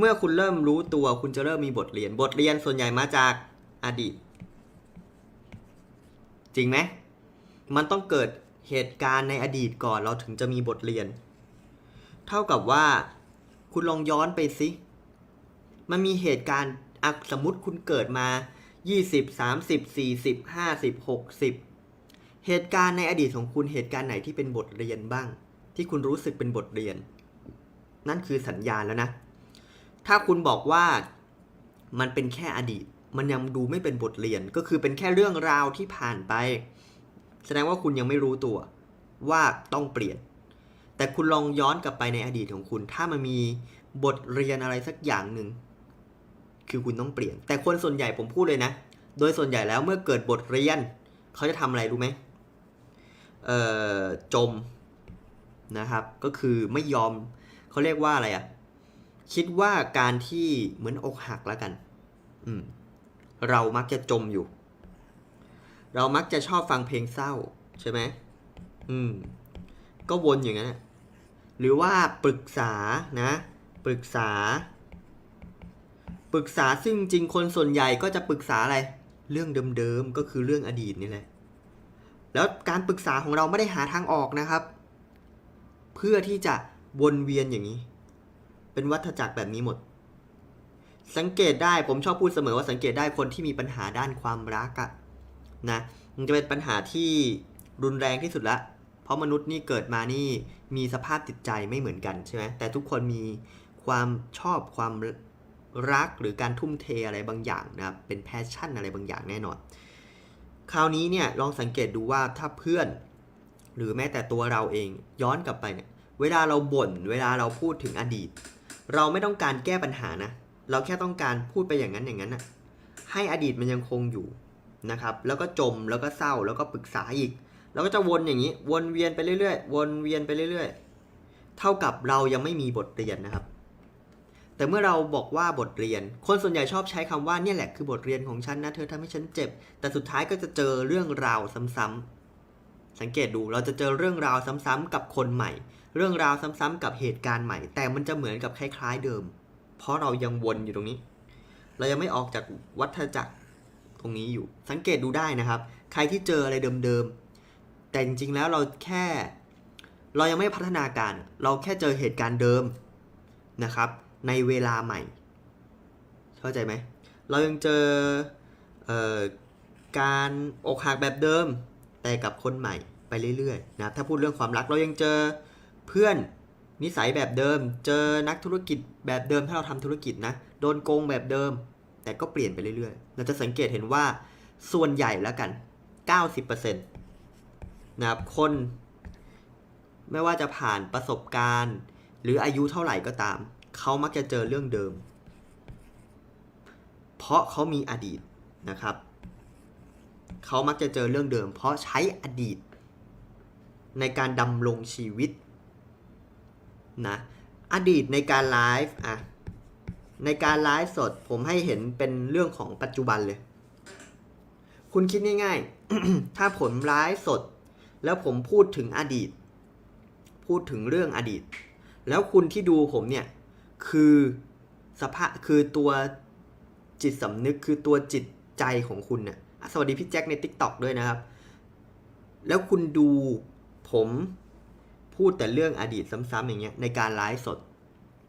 เมื่อคุณเริ่มรู้ตัวคุณจะเริ่มมีบทเรียน บทเรียนส่วนใหญ่มาจากอดีต จริงไหมมันต้องเกิดเหตุการณ์ในอดีตก่อนเราถึงจะมีบทเรียน เท่ากับว่าคุณลองย้อนไปสิมันมีเหตุการณ์อะสมมติคุณเกิดมา 20 30 40 50 60 เหตุการณ์ในอดีตของคุณเหตุการณ์ไหนที่เป็นบทเรียนบ้าง ที่คุณรู้สึกเป็นบทเรียน นั่นคือสัญญาณแล้วนะ ถ้าคุณบอกว่ามันเป็นแค่อดีต มันยังดูไม่เป็นบทเรียน ก็คือเป็นแค่เรื่องราวที่ผ่านไป แสดงว่าคุณยังไม่รู้ตัวว่าต้องเปลี่ยน แต่คุณลองย้อนกลับไปในอดีตของคุณ ถ้ามันมีบทเรียนอะไรสักอย่างหนึ่ง คือคุณต้องเปลี่ยน แต่คนส่วนใหญ่ผมพูดเลยนะ โดยส่วนใหญ่แล้วเมื่อเกิดบทเรียน เขาจะทำอะไรรู้ไหมจมนะครับ ก็คือไม่ยอม เขาเรียกว่าอะไรอะ คิดว่าการที่เหมือนอกหักแล้วกัน อืม เรามักจะจมอยู่ เรามักจะชอบฟังเพลงเศร้า ใช่ไหมอืม ก็วนอย่างนั้นหรือว่าปรึกษานะ ปรึกษา ปรึกษาซึ่งจริงคนส่วนใหญ่ก็จะปรึกษาอะไร เรื่องเดิมๆก็คือเรื่องอดีตนี่แหละ แล้วการปรึกษาของเราไม่ได้หาทางออกนะครับ เพื่อที่จะวนเวียนอย่างนี้ เป็นวัฏจักรแบบนี้หมด สังเกตได้ผมชอบพูดเสมอว่าสังเกตได้คนที่มีปัญหาด้านความรักอะนะมันจะเป็นปัญหาที่รุนแรงที่สุดละ เพราะมนุษย์นี่เกิดมานี่มีสภาพจิตใจไม่เหมือนกันใช่ไหมแต่ทุกคนมีความชอบความรักหรือการทุ่มเทอะไรบางอย่างนะครับเป็นแพชชั่นอะไรบางอย่างแน่นอน คราวนี้เนี่ยลองสังเกตดูว่าถ้าเพื่อน หรือแม้แต่ตัวเราเองย้อนกลับไปเนี่ยเวลาเราบ่น เวลาเราพูดถึงอดีต เราไม่ต้องการแก้ปัญหานะ เราแค่ต้องการพูดไปอย่างนั้นอย่างนั้นนะให้อดีตมันยังคงอยู่นะครับ แล้วก็จมแล้วก็เศร้าแล้วก็ปรึกษาอีก แล้วก็จะวนอย่างนี้ วนเวียนไปเรื่อยๆ วนเวียนไปเรื่อยๆ เท่ากับเรายังไม่มีบทเรียนนะครับ แต่เมื่อเราบอกว่าบทเรียน คนส่วนใหญ่ชอบใช้คำว่าเนี่ยแหละคือบทเรียนของฉันนะ เธอทำให้ฉันเจ็บ แต่สุดท้ายก็จะเจอเรื่องราวซ้ำๆ สังเกตดูเราจะเจอเรื่องราวซ้ำๆกับคนใหม่ เรื่องราวซ้ำๆกับเหตุการณ์ใหม่ แต่มันจะเหมือนกับคล้าย ๆเดิม เพราะเรายังวนอยู่ตรงนี้ เรายังไม่ออกจากวัฏจักรตรงนี้อยู่ สังเกตดูได้นะครับ ใครที่เจออะไรเดิมๆ แต่จริงๆแล้วเราแค่ เรายังไม่พัฒนาการ เราแค่เจอเหตุการณ์เดิมนะครับ ในเวลาใหม่ เข้าใจไหม เรายังเจอเออการอกหักแบบเดิม แต่กับคนใหม่ไปเรื่อยๆนะถ้าพูดเรื่องความรักเรายังเจอเพื่อนนิสัยแบบเดิม เจอนักธุรกิจแบบเดิมถ้าเราทำธุรกิจนะโดนโกงแบบเดิม แต่ก็เปลี่ยนไปเรื่อยๆ เราจะสังเกตเห็นว่าส่วนใหญ่แล้วกัน 90%นะครับคนไม่ว่าจะผ่านประสบการณ์ หรืออายุเท่าไหร่ก็ตาม เขามักจะเจอเรื่องเดิม เพราะเขามีอดีตนะครับ เขามักจะเจอเรื่องเดิม เพราะใช้อดีต ในการดำรงชีวิตนะอดีตในการไลฟ์อะในการไลฟ์สดผมให้เห็นเป็นเรื่องของปัจจุบันเลย คุณคิดง่ายๆ ถ้าผมไลฟ์สด แล้วผมพูดถึงอดีต พูดถึงเรื่องอดีต แล้วคุณที่ดูผมเนี่ยคือสภาพคือตัวจิตสำนึกคือตัวจิตใจของคุณเนี่ย สวัสดีพี่แจ็คใน Tik t o อกด้วยนะครับ แล้วคุณดูผมพูดแต่เรื่องอดีตซ้ำๆอย่างเงี้ยในการไลฟ์สด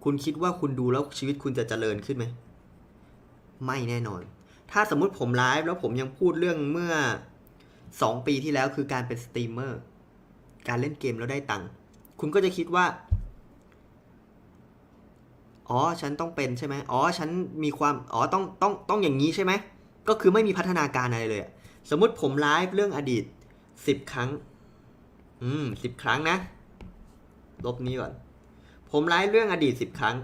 คุณคิดว่าคุณดูแล้วชีวิตคุณจะเจริญขึ้นไหม ไม่แน่นอน ถ้าสมมุติผมไลฟ์แล้วผมยังพูดเรื่องเมื่อ 2 ปีที่แล้วคือการเป็นสตรีมเมอร์การเล่นเกมแล้วได้ตังค์คุณก็จะคิดว่า อ๋อ ฉันต้องเป็นใช่ไหม อ๋อ ฉันมีความ อ๋อ ต้อง ต้อง ต้องอย่างนี้ใช่ไหม ก็คือไม่มีพัฒนาการอะไรเลยอะสมมุติผมไลฟ์เรื่องอดีตสิบครั้ง อืมสิบครั้งนะ ลบนี้ก่อน ผมไลฟ์เรื่องอดีตสิบครั้ง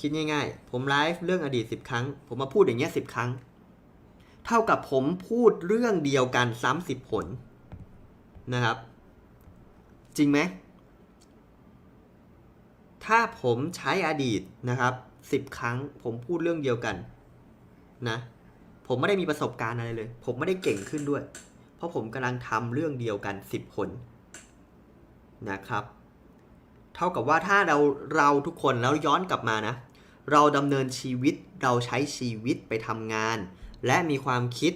คิดง่ายๆ ผมไลฟ์เรื่องอดีตสิบครั้ง ผมมาพูดอย่างเงี้ยสิบครั้ง เท่ากับผมพูดเรื่องเดียวกันซ้ำสิบผลนะครับ จริงไหม ถ้าผมใช้อดีตนะครับสิบครั้ง ผมพูดเรื่องเดียวกัน นะ ผมไม่ได้มีประสบการณ์อะไรเลย ผมไม่ได้เก่งขึ้นด้วย เพราะผมกำลังทำเรื่องเดียวกันสิบคนนะครับ เท่ากับว่าถ้าเราเราทุกคนแล้วย้อนกลับมานะ เราดำเนินชีวิตเราใช้ชีวิตไปทำงาน และมีความคิด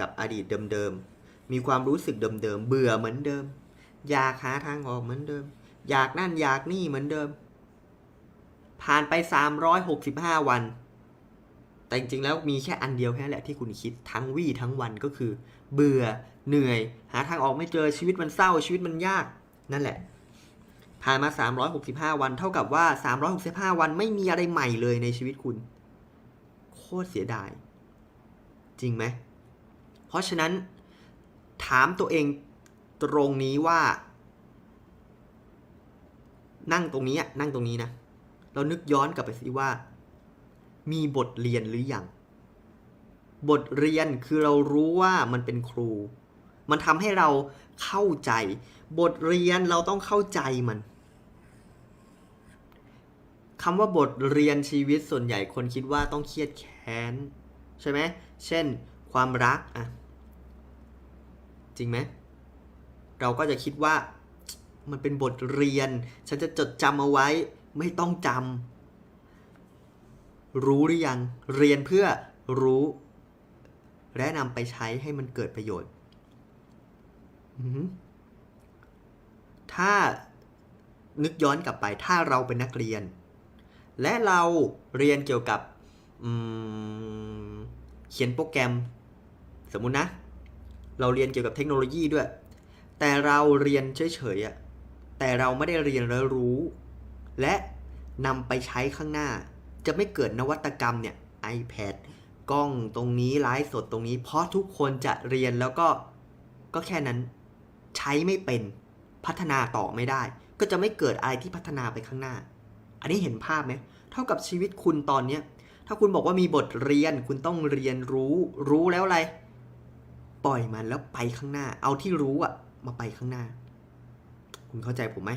กับอดีตเดิมๆ มีความรู้สึกเดิมๆ เบื่อเหมือนเดิม อยากหาทางออกเหมือนเดิม อยากนั่นอยากนี่เหมือนเดิม ผ่านไป 365 วัน แต่จริงๆแล้วมีแค่อันเดียวแค่นั้นแหละที่คุณคิดทั้งวี่ทั้งวันก็คือ เบื่อเหนื่อย หาทางออกไม่เจอชีวิตมันเศร้าชีวิตมันยากนั่นแหละ ผ่านมา 365 วันเท่ากับว่า 365 วันไม่มีอะไรใหม่เลยในชีวิตคุณ โคตรเสียดาย จริงไหม เพราะฉะนั้นถามตัวเองตรงนี้ว่า นั่งตรงนี้นั่งตรงนี้นะ เรานึกย้อนกลับไปสิว่า มีบทเรียนหรือยังบทเรียนคือเรารู้ว่ามันเป็นครู มันทำให้เราเข้าใจ บทเรียนเราต้องเข้าใจมันคำว่าบทเรียนชีวิตส่วนใหญ่คนคิดว่าต้องเครียดแค้น ใช่ไหม เช่น ความรักอะจริงไหม เราก็จะคิดว่ามันเป็นบทเรียน ฉันจะจดจำเอาไว้ ไม่ต้องจำ รู้หรือยัง เรียนเพื่อรู้ และนำไปใช้ให้มันเกิดประโยชน์ ถ้านึกย้อนกลับไป ถ้าเราเป็นนักเรียน และเราเรียนเกี่ยวกับเขียนโปรแกรม สมมุตินะ เราเรียนเกี่ยวกับเทคโนโลยีด้วย แต่เราเรียนเฉยๆอะแต่เราไม่ได้เรียนแล้วรู้ และนำไปใช้ข้างหน้า จะไม่เกิดนวัตกรรมเนี่ย iPad กล้องตรงนี้ไลฟ์สดตรงนี้ เพราะทุกคนจะเรียนแล้วก็ก็แค่นั้นใช้ไม่เป็นพัฒนาต่อไม่ได้ ก็จะไม่เกิดอะไรที่พัฒนาไปข้างหน้า อันนี้เห็นภาพไหมเท่ากับชีวิตคุณตอนเนี้ยถ้าคุณบอกว่ามีบทเรียนคุณต้องเรียนรู้รู้แล้วอะไร ปล่อยมันแล้วไปข้างหน้า เอาที่รู้อะมาไปข้างหน้า คุณเข้าใจผมไหม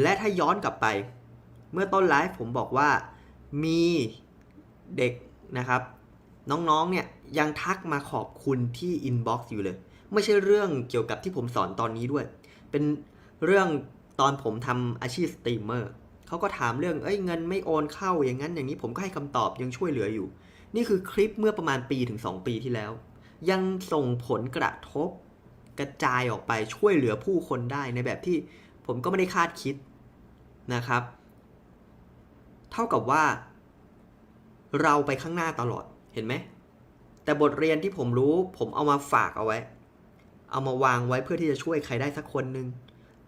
และถ้าย้อนกลับไป เมื่อต้นไลฟ์ผมบอกว่ามีเด็กนะครับ น้องๆเนี่ยยังทักมาขอบคุณที่อินบ็อกซ์อยู่เลย ไม่ใช่เรื่องเกี่ยวกับที่ผมสอนตอนนี้ด้วย เป็นเรื่องตอนผมทำอาชีพสตรีมเมอร์เขาก็ถามเรื่องเอ้ยเงินไม่โอนเข้าอย่างนั้นอย่างนี้ผมก็ให้คำตอบยังช่วยเหลืออยู่ นี่คือคลิปเมื่อประมาณปีถึง 2 ปีที่แล้ว ยังส่งผลกระทบกระจายออกไปช่วยเหลือผู้คนได้ในแบบที่ผมก็ไม่ได้คาดคิดนะครับ เท่ากับว่า เราไปข้างหน้าตลอดเห็นไหม แต่บทเรียนที่ผมรู้ผมเอามาฝากเอาไว้ เอามาวางไว้เพื่อที่จะช่วยใครได้สักคนหนึ่ง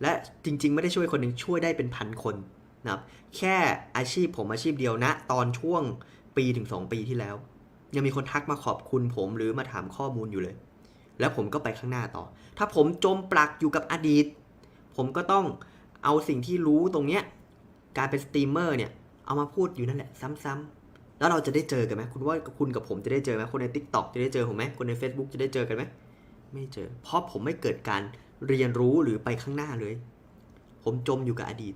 และจริง ๆ ไม่ได้ช่วยคนหนึ่งช่วยได้เป็นพันคนนะครับแค่อาชีพผมอาชีพเดียวนะ ตอนช่วงปีถึง 2 ปีที่แล้ว ยังมีคนทักมาขอบคุณผมหรือมาถามข้อมูลอยู่เลย แล้วผมก็ไปข้างหน้าต่อ ถ้าผมจมปลักอยู่กับอดีต ผมก็ต้องเอาสิ่งที่รู้ตรงเนี้ยการเป็นสตรีมเมอร์เนี่ย เอามาพูดอยู่นั่นแหละซ้ำๆแล้วเราจะได้เจอกันไหมคุณว่าคุณกับผมจะได้เจอไหมคนใน Tik t o อกจะได้เจอผมไหมคนใน Facebook จะได้เจอกันไหมไม่เจอ เพราะผมไม่เกิดการเรียนรู้หรือไปข้างหน้าเลย ผมจมอยู่กับอดีต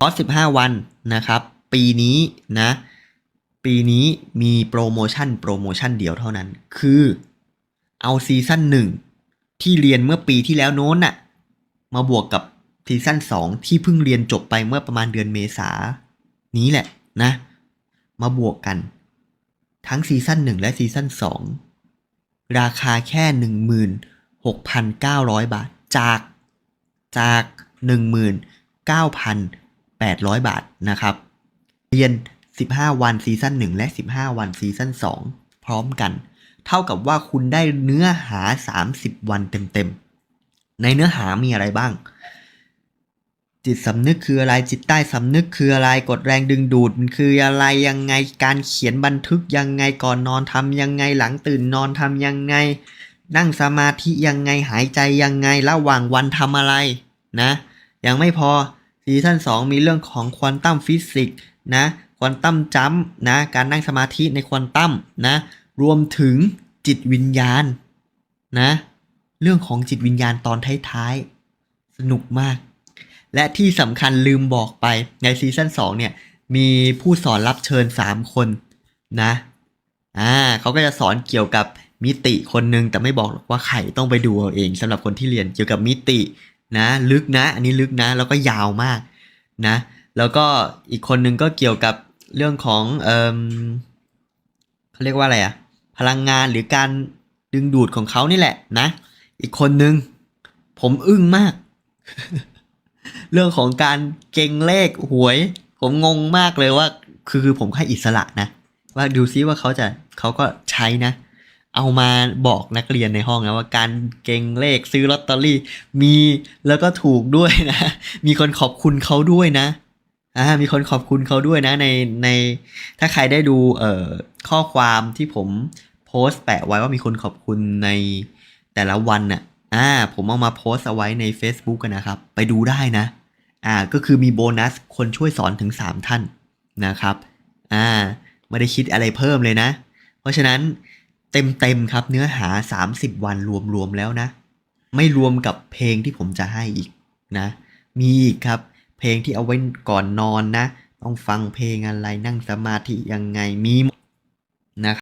คอร์ส15 วันนะครับ ปีนี้นะ ปีนี้มีโปรโมชั่นโปรโมชั่นเดียวเท่านั้น คือเอาซีซั่นหนึ่งที่เรียนเมื่อปีที่แล้วโน้นน่ะ มาบวกกับซีซั่น2ที่เพิ่งเรียนจบไปเมื่อประมาณเดือนเมษา นี้แหละนะ มาบวกกัน ทั้งซีซั่น1และซีซั่น2 ราคาแค่ 16,900 บาท จาก จาก 19,800 บาทนะครับ เรียน 15 วันซีซั่น1และ 15 วันซีซั่น2 พร้อมกัน เท่ากับว่าคุณได้เนื้อหา 30 วันเต็มๆ ในเนื้อหามีอะไรบ้าง จิตสำนึกคืออะไรจิตใต้สำนึกคืออะไรกดแรงดึงดูดมันคืออะไรยังไงการเขียนบันทึกยังไงก่อนนอนทำยังไงหลังตื่นนอนทำยังไง นั่งสมาธิยังไงหายใจยังไงระหว่างวันทำอะไรนะยังไม่พอซีซั่น2 มีเรื่องของควอนตัมฟิสิกส์นะควอนตัมจัมนะการนั่งสมาธิในควอนตัมนะรวมถึงจิตวิญญาณนะเรื่องของจิตวิญญาณตอนท้ายๆ สนุกมาก และที่สำคัญลืมบอกไปในซีซั่น2เนี่ยมีผู้สอนรับเชิญ 3 คนนะอ่าเขาก็จะสอนเกี่ยวกับมิติคนหนึ่งแต่ไม่บอกว่าใครต้องไปดูเอาเองสำหรับคนที่เรียนเกี่ยวกับมิตินะลึกนะ อันนี้ลึกนะแล้วก็ยาวมากนะแล้วก็อีกคนนึงก็เกี่ยวกับเรื่องของเอมเขาเรียกว่าอะไรอะพลังงานหรือการดึงดูดของเขานี่แหละนะ อีกคนนึง ผมอึ้งมาก เรื่องของการเก่งเลขหวย ผมงงมากเลยว่า คือคือผมให้อิสระนะ ว่าดูซิว่าเขาจะเขาก็ใช้นะ เอามาบอกนักเรียนในห้องนะว่าการเก่งเลขซื้อลอตเตอรี่ มีแล้วก็ถูกด้วยนะ มีคนขอบคุณเขาด้วยนะอ่ามีคนขอบคุณเขาด้วยนะในในถ้าใครได้ดูเอ่อข้อความที่ผมโพสต์แปะไว้ว่ามีคนขอบคุณในแต่ละวันน่ะ อ่าผมเอามาโพสต์เอาไว้ใน Facebook กันนะครับ ไปดูได้นะอ่าก็คือมีโบนัสคนช่วยสอนถึง 3 ท่านนะครับอ่าไม่ได้คิดอะไรเพิ่มเลยนะ เพราะฉะนั้นเต็มๆครับเนื้อหา 30 วันรวมๆแล้วนะ ไม่รวมกับเพลงที่ผมจะให้อีกนะ มีอีกครับ เพลงที่เอาไว้ก่อนนอนนะ ต้องฟังเพลงอะไรนั่งสมาธิยังไงมี